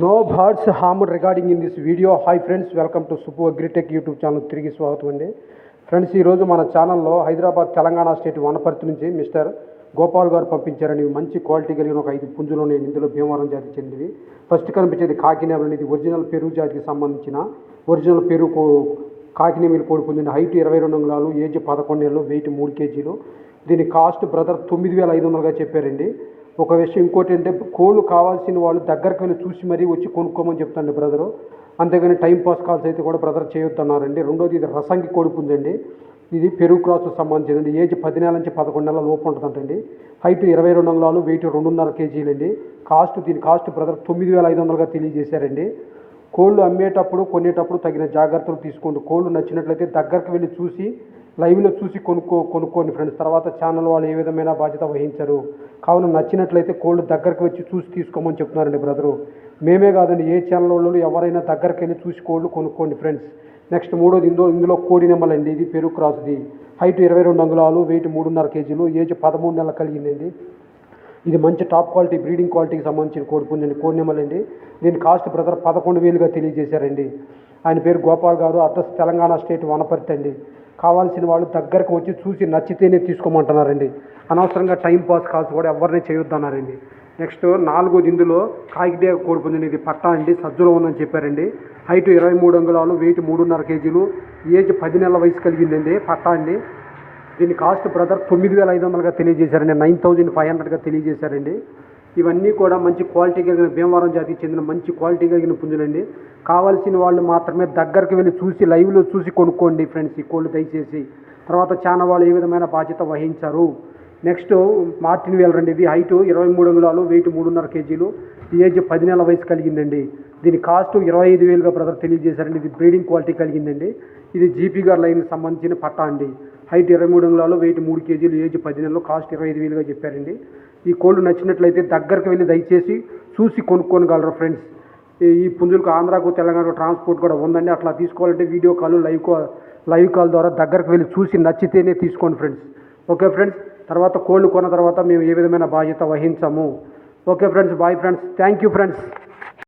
No birds ham regarding in this video hi friends welcome to Supu agritech YouTube channel తిరిగి స్వాగతం అండి. Friends ఈరోజు మన ఛానల్లో హైదరాబాద్ తెలంగాణ స్టేట్ వనపర్తి నుంచి మిస్టర్ గోపాల్ గారు పంపించారని మంచి క్వాలిటీ కలిగిన ఒక ఐదు పుంజులు ఉన్నాయి. ఇందులో భీమవరం జాతికి చెందినవి. ఫస్ట్ కనిపించేది కాకినేమలు అనేది ఒరిజినల్ పెరుగు జాతికి సంబంధించిన ఒరిజినల్ పెరుగు కాకినేమిలు కోడి పుంజండి హైట్ ఇరవై రెండు అంగుళాలు ఏజ్ పదకొండు ఏళ్ళు వెయిట్ మూడు కేజీలు. దీని కాస్ట్ బ్రదర్ తొమ్మిది వేల ఐదు వందలుగా చెప్పారండి. ఒక విషయం ఇంకోటి అంటే కోళ్ళు కావాల్సిన వాళ్ళు దగ్గరికి వెళ్ళి చూసి మరీ వచ్చి కొనుక్కోమని చెప్తాండి బ్రదరు. అంతేగాని టైం పాస్ కాల్స్ అయితే కూడా బ్రదర్ చేయొద్దన్నారండి. రెండోది ఇది రసంగి కొడుకు ఉందండి. ఇది పెరుగు క్రాస్ సంబంధించిందండి ఏజ్ పది నెలల నుంచి పదకొండు నెలల లోపు ఉంటుందంటండి. హైట్ ఇరవై రెండు వందలాలు వెయిట్ రెండున్నర కేజీలండి. కాస్ట్ దీని కాస్ట్ బ్రదర్ తొమ్మిది వేల ఐదు వందలుగా తెలియజేశారండి. కోళ్ళు అమ్మేటప్పుడు కొనేటప్పుడు తగిన జాగ్రత్తలు తీసుకోండి. కోళ్ళు నచ్చినట్లయితే దగ్గరికి వెళ్ళి చూసి లైవ్లో చూసి కొనుక్కో కొనుక్కోండి ఫ్రెండ్స్. తర్వాత ఛానల్ వాళ్ళు ఏ విధమైన బాధ్యత వహించరు. కావున నచ్చినట్లయితే కోళ్ళు దగ్గరికి వచ్చి చూసి తీసుకోమని చెప్తున్నారండి బ్రదరు. మేమే కాదండి ఏ ఛానల్ వాళ్ళు ఎవరైనా దగ్గరికి వెళ్ళి చూసి కోళ్ళు కొనుక్కోండి ఫ్రెండ్స్. నెక్స్ట్ మూడోది ఇందులో ఇందులో కోడి నెమ్మలండి ఇది పెరుగు క్రాస్ది. హైట్ ఇరవై రెండు అంగుళాలు వెయిట్ మూడున్నర కేజీలు. ఏజ్ పదమూడు నెలలు కలిగిందండి. ఇది మంచి టాప్ క్వాలిటీ బ్రీడింగ్ క్వాలిటీకి సంబంధించిన కోడి పుంజండి కోడి దీని కాస్ట్ బ్రదర్ పదకొండు వేలుగా తెలియజేశారండి. ఆయన పేరు గోపాల్ గారు అడ్రస్ తెలంగాణ స్టేట్ వనపర్తి అండి. కావాల్సిన వాళ్ళు దగ్గరకు వచ్చి చూసి నచ్చితేనే తీసుకోమంటున్నారండి. అనవసరంగా టైం పాస్ కాల్స్ కూడా ఎవరిని చేయొద్దన్నారండి. నెక్స్ట్ నాలుగోది ఇందులో కాకిడే కోడి ఇది పట్టా అండి సజ్జులో ఉందని చెప్పారండి. హైట్ ఇరవై మూడు అంగుళాలు వెయిట్ మూడున్నర కేజీలు ఏజ్ పది నెలల వయసు కలిగిందండి పట్టా అండి. దీని కాస్ట్ బ్రదర్ తొమ్మిది వేల ఐదు వందలుగా తెలియజేశారండి. నైన్ థౌజండ్ ఫైవ్ హండ్రెడ్గా తెలియజేశారండి. ఇవన్నీ కూడా మంచి క్వాలిటీ కలిగిన భీమవరం జాతికి చెందిన మంచి క్వాలిటీ కలిగిన పుంజులండి. కావాల్సిన వాళ్ళు మాత్రమే దగ్గరికి వెళ్ళి చూసి లైవ్లో చూసి కొనుక్కోండి ఫ్రెండ్స్ ఈ కోళ్ళు దయచేసి. తర్వాత చాలా వాళ్ళు ఏ విధమైన బాధ్యత వహించారు. నెక్స్ట్ మార్టిన్ వేల్ రండి. ఇది హైట్ ఇరవై మూడు అంగుళాలు వెయిట్ మూడున్నర కేజీలు. ఏజ్ పది నెలల వయసు కలిగిందండి. దీని కాస్ట్ ఇరవై ఐదు వేలుగా బ్రదర్ తెలియజేశారండి. ఇది బ్రీడింగ్ క్వాలిటీ కలిగిందండి. ఇది జీపీ గార్ లైన్కి సంబంధించిన పట్టా అండి. హైట్ ఇరవై మూడు అంగుళాలు వెయిట్ మూడు కేజీలు ఏజ్ పది నెలలు కాస్ట్ ఇరవై ఐదు వేలుగా చెప్పారండి. ఈ కోళ్ళు నచ్చినట్లయితే దగ్గరికి వెళ్ళి దయచేసి చూసి కొనుక్కోగలరు ఫ్రెండ్స్ ఈ- పుంజులకు ఆంధ్రాకు తెలంగాణకు ట్రాన్స్పోర్ట్ కూడా ఉందండి. అట్లా తీసుకోవాలంటే video call live call live call ద్వారా దగ్గరకు వెళ్ళి చూసి నచ్చితేనే తీసుకోండి ఫ్రెండ్స్ ఓకే ఫ్రెండ్స్ తర్వాత కోళ్ళు కొన్న తర్వాత మేము ఏ విధమైన బాధ్యత వహించము. Okay friends bye friends thank you friends